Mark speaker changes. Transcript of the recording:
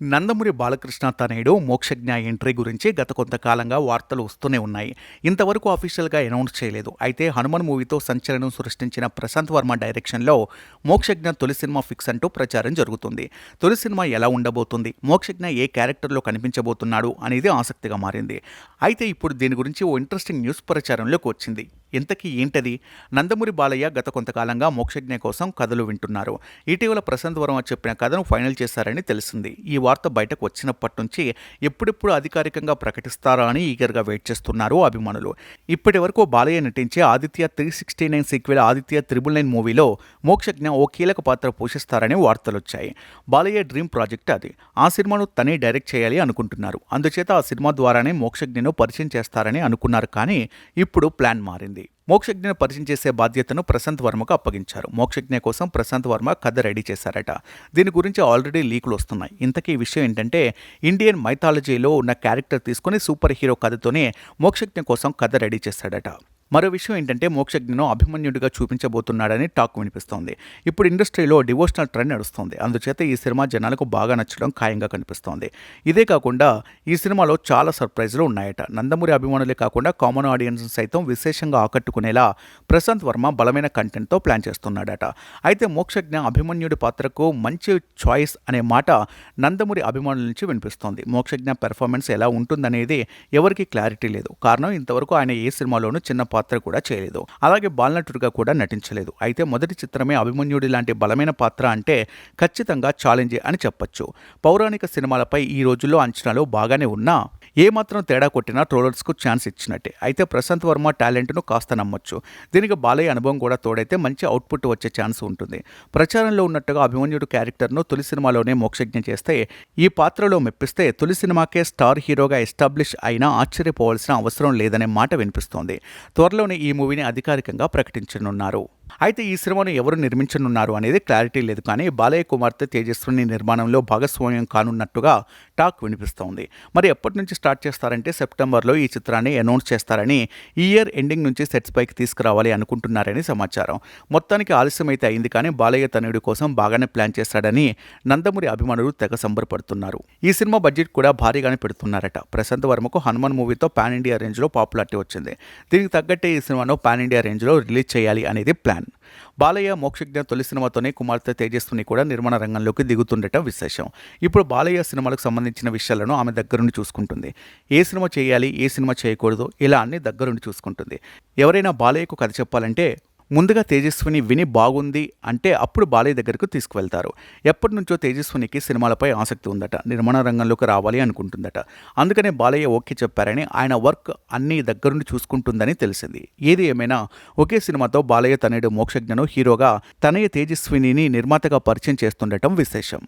Speaker 1: నందమూరి బాలకృష్ణ తనయుడు మోక్షజ్ఞ ఎంట్రీ గురించి గత కొంతకాలంగా వార్తలు వస్తూనే ఉన్నాయి. ఇంతవరకు అఫీషియల్గా అనౌన్స్ చేయలేదు. అయితే హనుమాన్ మూవీతో సంచలనం సృష్టించిన ప్రశాంత్ వర్మ డైరెక్షన్లో మోక్షజ్ఞ తొలి సినిమా ఫిక్స్ అంటూ ప్రచారం జరుగుతుంది. తొలి సినిమా ఎలా ఉండబోతుంది? మోక్షజ్ఞ ఏ క్యారెక్టర్లో కనిపించబోతున్నాడు అనేది ఆసక్తిగా మారింది. అయితే ఇప్పుడు దీని గురించి ఓ ఇంట్రెస్టింగ్ న్యూస్ ప్రచారంలోకి వచ్చింది. ఇంతకీ ఏంటది? నందమూరి బాలయ్య గత కొంతకాలంగా మోక్షజ్ఞ కోసం కథలు వింటున్నారు. ఇటీవల ప్రశాంత్ వర్మ చెప్పిన కథను ఫైనల్ చేశారని తెలిసింది. ఈ వార్త బయటకు వచ్చినప్పటి నుంచి ఎప్పుడెప్పుడు అధికారికంగా ప్రకటిస్తారా అని ఈగర్గా వెయిట్ చేస్తున్నారు అభిమానులు. ఇప్పటి వరకు బాలయ్య నటించే Aditya three sixty nine sequel Aditya triple nine మూవీలో మోక్షజ్ఞ ఓ కీలక పాత్ర పోషిస్తారని వార్తలు వచ్చాయి బాలయ్య డ్రీమ్ ప్రాజెక్ట్ అది. ఆ సినిమాను తనే డైరెక్ట్ చేయాలి అనుకుంటున్నారు. అందుచేత ఆ సినిమా ద్వారానే మోక్షజ్ఞను పరిచయం చేస్తారని అనుకున్నారు కానీ ఇప్పుడు ప్లాన్ మారింది. ఉంది మోక్షజ్ఞను పరిచయం చేసే బాధ్యతను ప్రశాంత్ వర్మకు అప్పగించారు. మోక్షజ్ఞ కోసం ప్రశాంత్ వర్మ కథ రెడీ చేశారట. దీని గురించి ఆల్రెడీ లీకులు వస్తున్నాయి. ఇంతకీ విషయం ఏంటంటే ఇండియన్ మైథాలజీలో ఉన్న క్యారెక్టర్ తీసుకొని సూపర్ హీరో కథతోనే మోక్షజ్ఞ కోసం కథ రెడీ చేశాడట. మరో విషయం ఏంటంటే మోక్షజ్ఞను అభిమన్యుడిగా చూపించబోతున్నాడని టాక్ వినిపిస్తోంది. ఇప్పుడు ఇండస్ట్రీలో డివోషనల్ ట్రెండ్ నడుస్తుంది. అందుచేత ఈ సినిమా జనాలకు బాగా నచ్చడం ఖాయంగా కనిపిస్తోంది. ఇదే కాకుండా ఈ సినిమాలో చాలా సర్ప్రైజ్లు ఉన్నాయట. నందమూరి అభిమానులే కాకుండా కామన్ ఆడియన్స్ సైతం విశేషంగా ఆకట్టుకునేలా ప్రశాంత్ వర్మ బలమైన కంటెంట్తో ప్లాన్ చేస్తున్నాడట. అయితే మోక్షజ్ఞ అభిమన్యుడి పాత్రకు మంచి చాయిస్ అనే మాట నందమూరి అభిమానుల నుంచి వినిపిస్తోంది. మోక్షజ్ఞ పెర్ఫార్మెన్స్ ఎలా ఉంటుందనేది ఎవరికీ క్లారిటీ లేదు. కారణం ఇంతవరకు ఆయన ఏ సినిమాలోనూ చిన్న పాత్ర కూడా చేయలేదు. అలాగే బాలనటుడిగా కూడా నటించలేదు. అయితే మొదటి చిత్రమే అభిమన్యుడి లాంటి బలమైన పాత్ర అంటే ఖచ్చితంగా ఛాలెంజ్ అని చెప్పొచ్చు. పౌరాణిక సినిమాలపై ఈ రోజుల్లో అంచనాలు బాగానే ఉన్నా ఏమాత్రం తేడా కొట్టినా ట్రోలర్స్కు ఛాన్స్ ఇచ్చినట్టే. అయితే ప్రశాంత్ వర్మ టాలెంట్ను కాస్త నమ్మొచ్చు. దీనికి బాలయ్య అనుభవం కూడా తోడైతే మంచి అవుట్పుట్ వచ్చే ఛాన్స్ ఉంటుంది. ప్రచారంలో ఉన్నట్టుగా అభిమన్యుడు క్యారెక్టర్ను తొలి సినిమాలోనే మోక్షజ్ఞ చేస్తే ఈ పాత్రలో మెప్పిస్తే తొలి సినిమాకే స్టార్ హీరోగా ఎస్టాబ్లిష్ అయినా ఆశ్చర్యపోవాల్సిన అవసరం లేదనే మాట వినిపిస్తోంది. త్వరలోనే ఈ మూవీని అధికారికంగా ప్రకటించనున్నారు. అయితే ఈ సినిమాను ఎవరు నిర్మించనున్నారు అనేది క్లారిటీ లేదు కానీ బాలయ్య కుమార్తె తేజస్విని నిర్మాణంలో భాగస్వామ్యం కానున్నట్టుగా టాక్ వినిపిస్తోంది. మరి ఎప్పటి నుంచి స్టార్ట్ చేస్తారంటే సెప్టెంబర్లో ఈ చిత్రాన్ని అనౌన్స్ చేస్తారని ఈ ఇయర్ ఎండింగ్ నుంచి సెట్స్ పైకి తీసుకురావాలి అనుకుంటున్నారని సమాచారం. మొత్తానికి ఆలస్యం అయితే అయింది కానీ బాలయ్య తనయుడి కోసం బాగానే ప్లాన్ చేస్తాడని నందమూరి అభిమానులు తెగ సంబరపడుతున్నారు. ఈ సినిమా బడ్జెట్ కూడా భారీగానే పెడుతున్నారట. ప్రశాంత్ వర్మకు హనుమాన్ మూవీతో పాన్ ఇండియా రేంజ్లో పాపులారిటీ వచ్చింది. దీనికి తగ్గట్టే ఈ సినిమాను పాన్ ఇండియా రేంజ్లో రిలీజ్ చేయాలి అనేది ప్లాన్. బాలయ్య మోక్షజ్ఞ తొలి సినిమాతోనే కుమార్తె తేజస్విని కూడా నిర్మాణ రంగంలోకి దిగుతుండటం విశేషం. ఇప్పుడు బాలయ్య సినిమాలకు సంబంధించిన విషయాలను ఆమె దగ్గరుండి చూసుకుంటుంది. ఏ సినిమా చేయాలి ఏ సినిమా చేయకూడదు ఇలా అన్ని దగ్గరుండి చూసుకుంటుంది. ఎవరైనా బాలయ్యకు కథ చెప్పాలంటే ముందుగా తేజస్విని విని బాగుంది అంటే అప్పుడు బాలయ్య దగ్గరకు తీసుకువెళ్తారు. ఎప్పటి నుంచో తేజస్వినికి సినిమాలపై ఆసక్తి ఉందట నిర్మాణ రంగంలోకి రావాలి అనుకుంటుందట. అందుకనే బాలయ్య ఓకే చెప్పారని ఆయన వర్క్ అన్ని దగ్గరుండి చూసుకుంటుందని తెలిసింది. ఏది ఏమైనా ఒకే సినిమాతో బాలయ్య తనయుడు మోక్షజ్ఞను హీరోగా తనయ్య తేజస్వినిని నిర్మాతగా పరిచయం చేస్తుండటం విశేషం.